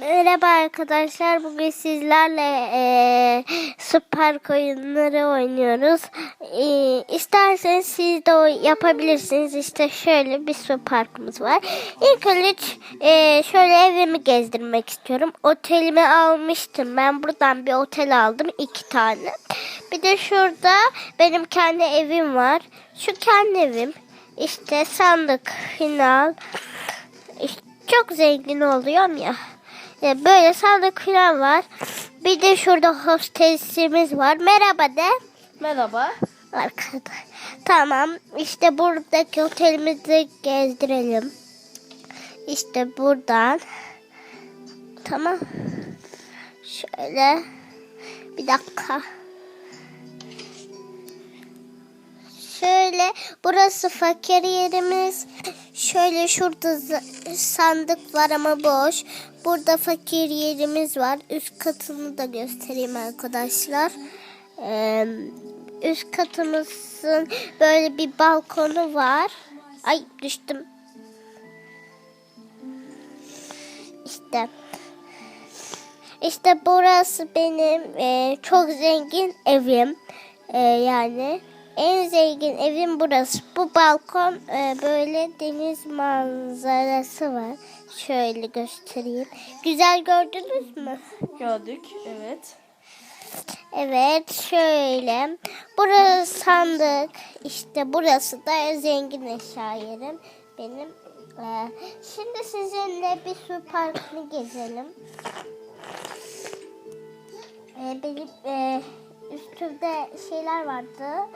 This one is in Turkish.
Merhaba arkadaşlar. Bugün sizlerle eee süper oyunları oynuyoruz. Eee isterseniz siz de yapabilirsiniz. İşte şöyle bir su parkımız var. İlk önce eee, şöyle evimi gezdirmek istiyorum. Otelimi almıştım. Ben buradan bir otel aldım. iki tane. Bir de şurada benim kendi evim var. Şu kendi evim. İşte sandık final. İşte çok zengin oluyorum ya. Ya Böyle sandık falan var. Bir de şurada hostesimiz var. Merhaba de. Merhaba. Arkada. Tamam. İşte buradaki otelimizi gezdirelim. İşte buradan. Tamam. Şöyle. Bir dakika. Şöyle burası fakir yerimiz. Şöyle şurada sandık var ama boş. Burada fakir yerimiz var. Üst katını da göstereyim arkadaşlar. Ee, üst katımızın böyle bir balkonu var. Ay düştüm. İşte. İşte burası benim e, çok zengin evim. E, yani en zengin evim burası. Bu balkon e, böyle deniz manzarası var. Şöyle göstereyim. Güzel gördünüz mü? Gördük. Evet. Evet şöyle. Burası sandık. İşte burası da zengin eşya yerim. Benim. Ee, şimdi sizinle bir su parkını gezelim. Ee, benim e, üstümde şeyler vardı.